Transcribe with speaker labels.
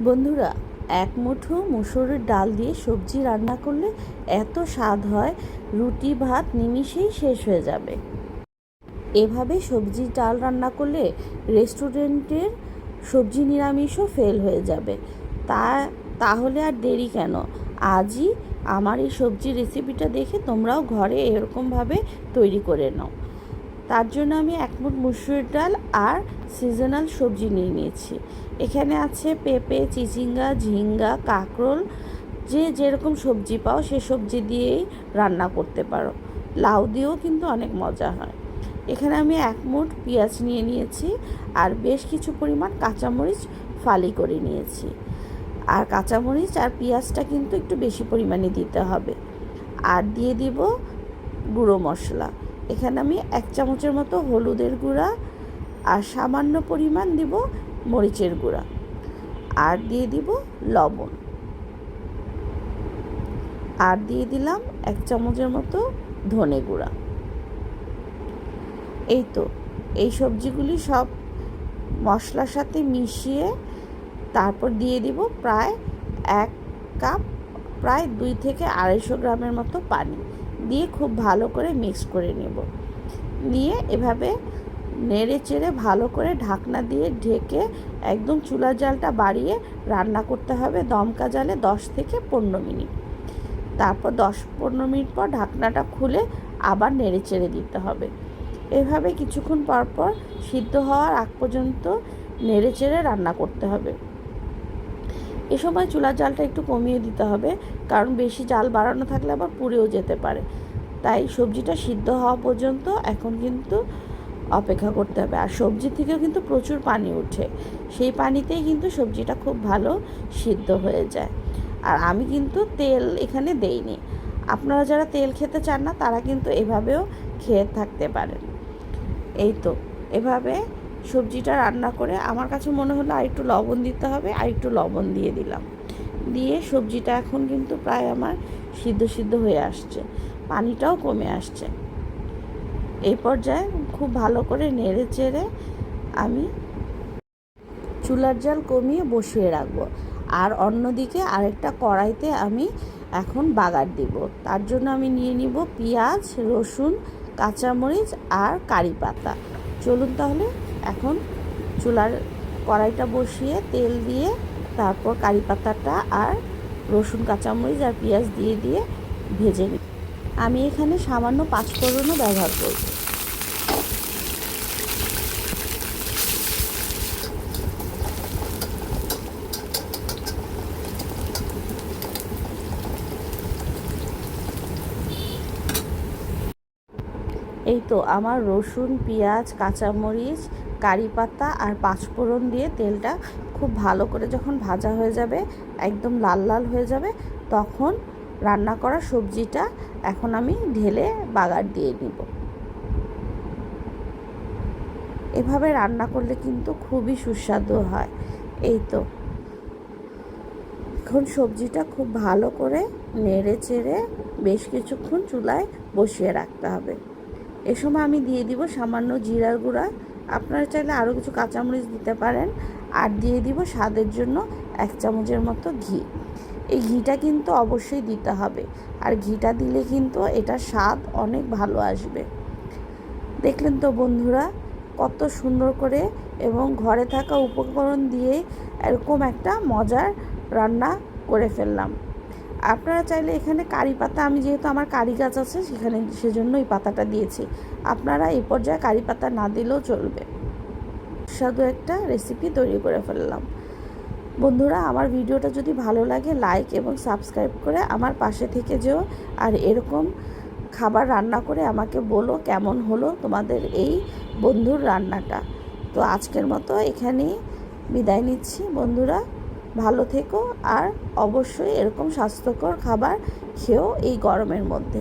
Speaker 1: বন্ধুরা, এক মুঠো মুসুরের ডাল দিয়ে সবজি রান্না করলে এত স্বাদ হয়, রুটি, ভাত নিমিষেই শেষ হয়ে যাবে। এভাবে সবজি ডাল রান্না করলে রেস্টুরেন্টের সবজি নিরামিষও ফেল হয়ে যাবে। তা, তাহলে আর দেরি কেন? আজই আমার এই সবজি রেসিপিটা দেখে তোমরাও ঘরে এরকমভাবে তৈরি করে নাও। তার জন্য আমি এক মুঠ মুসুরের ডাল আর সিজনাল সবজি নিয়ে নিয়েছি। এখানে আছে পেঁপে, চিচিঙ্গা, ঝিঙ্গা, কাঁকরোল, যে যেরকম সবজি পাও সে সবজি দিয়েই রান্না করতে পারো। লাউ দিয়েও কিন্তু অনেক মজা হয়। এখানে আমি এক মুঠ পেঁয়াজ নিয়ে নিয়েছি আর বেশ কিছু পরিমাণ কাঁচামরিচ ফালি করে নিয়েছি। আর কাঁচামরিচ আর পেঁয়াজটা কিন্তু একটু বেশি পরিমাণে দিতে হবে। আর দিয়ে দিব গুঁড়ো মশলা। এখানে আমি এক চামচের মতো হলুদের গুঁড়া আর সামান্য পরিমাণ দিব মরিচের গুঁড়া। আর দিয়ে দিব লবণ। আর দিয়ে দিলাম এক চামচের মতো ধনে গুঁড়া। এই তো, এই সবজিগুলি সব মশলার সাথে মিশিয়ে তারপর দিয়ে দিব প্রায় এক কাপ, প্রায় দুই থেকে আড়াইশো গ্রামের মতো পানি। দিয়ে খুব ভালো করে মিক্স করে নেব। নিয়ে এভাবে নেড়ে চেড়ে ভালো করে ঢাকনা দিয়ে ঢেকে একদম চুলার জালটা বাড়িয়ে রান্না করতে হবে দমকা জালে দশ থেকে পনেরো মিনিট। তারপর দশ পনেরো মিনিট পর ঢাকনাটা খুলে আবার নেড়ে চেড়ে দিতে হবে। এভাবে কিছুক্ষণ পর পর সিদ্ধ হওয়ার আগ পর্যন্ত নেড়ে চেড়ে রান্না করতে হবে। এ সময় চুলার জালটা একটু কমিয়ে দিতে হবে, কারণ বেশি জাল বাড়ানো থাকলে আবার পুড়েও যেতে পারে। তাই সবজিটা সিদ্ধ হওয়া পর্যন্ত এখন কিন্তু অপেক্ষা করতে হবে। আর সবজি থেকেও কিন্তু প্রচুর পানি ওঠে সেই পানিতেই কিন্তু সবজিটা খুব ভালো সিদ্ধ হয়ে যায়। আর আমি কিন্তু তেল এখানে দেইনি। আপনারা যারা তেল খেতে চান না, তারা কিন্তু এভাবেও খেয়ে থাকতে পারেন। এই তো, এভাবে সবজিটা রান্না করে আমার কাছে মনে হলো আর একটু লবণ দিতে হবে, আর একটু লবণ দিয়ে দিলাম। দিয়ে সবজিটা এখন কিন্তু প্রায় আমার সিদ্ধ সিদ্ধ হয়ে আসছে, পানিটাও কমে আসছে। এই পর্যায়ে খুব ভালো করে নেড়ে চেড়ে আমি চুলার জাল কমিয়ে বসিয়ে রাখব। আর অন্যদিকে আরেকটা কড়াইতে আমি এখন বাগার দিব। তার জন্য আমি নিয়ে নিব পেঁয়াজ, রসুন, কাঁচামরিচ আর কারি পাতা। চলুন তাহলে এখন চুলার কড়াইটা বসিয়ে তেল দিয়ে তারপর কারি পাতাটা আর রসুন, কাঁচামরিচ আর পেঁয়াজ দিয়ে দিয়ে ভেজে নিই আমি এখানে সামান্য পাঁচফোড়নও ব্যবহার করব। এই তো আমার রসুন, পেঁয়াজ, কাঁচামরিচ কারি পাতা আর পাঁচফোড়ন দিয়ে তেলটা খুব ভালো করে যখন ভাজা হয়ে যাবে, একদম লাল লাল হয়ে যাবে, তখন রান্না করা সবজিটা এখন আমি ঢেলে বাগার দিয়ে নিব। এভাবে রান্না করলে কিন্তু খুবই সুস্বাদু হয়। এই তো। এখন সবজিটা খুব ভালো করে নেড়ে চেড়ে বেশ কিছুক্ষণ চুলায় বসিয়ে রাখতে হবে। এ সময় আমি দিয়ে দিব সামান্য জিরার গুঁড়া আপনারা চাইলে আরও কিছু কাঁচামরিচ দিতে পারেন আর দিয়ে দিব স্বাদের জন্য এক চামচের মতো ঘি। এই ঘিটা কিন্তু অবশ্যই দিতে হবে আর ঘিটা দিলে কিন্তু এটা স্বাদ অনেক ভালো আসবে। দেখলেন তো বন্ধুরা, কত সুন্দর করে এবং ঘরে থাকা উপকরণ দিয়ে এরকম একটা মজার রান্না করে ফেললাম। আপনারা চাইলে এখানে কারি পাতা, আমি যেহেতু আমার কারি গাছ আছে, সেখানে সেজন্য এই পাতাটা দিয়েছি। আপনারা এই পর্যায়ে কারি পাতা না দিলেও চলবে। সুস্বাদু একটা রেসিপি তৈরি করে ফেললাম। বন্ধুরা, আমার ভিডিওটা যদি ভালো লাগে লাইক এবং সাবস্ক্রাইব করে আমার পাশে থেকে যেও। আর এরকম খাবার রান্না করে আমাকে বলো কেমন হলো তোমাদের এই বন্ধুর রান্নাটা। তো আজকের মতো এখানেই বিদায় নিচ্ছি বন্ধুরা। ভালো থেকো আর অবশ্যই এরকম স্বাস্থ্যকর খাবার খেয়েও এই গরমের মধ্যে।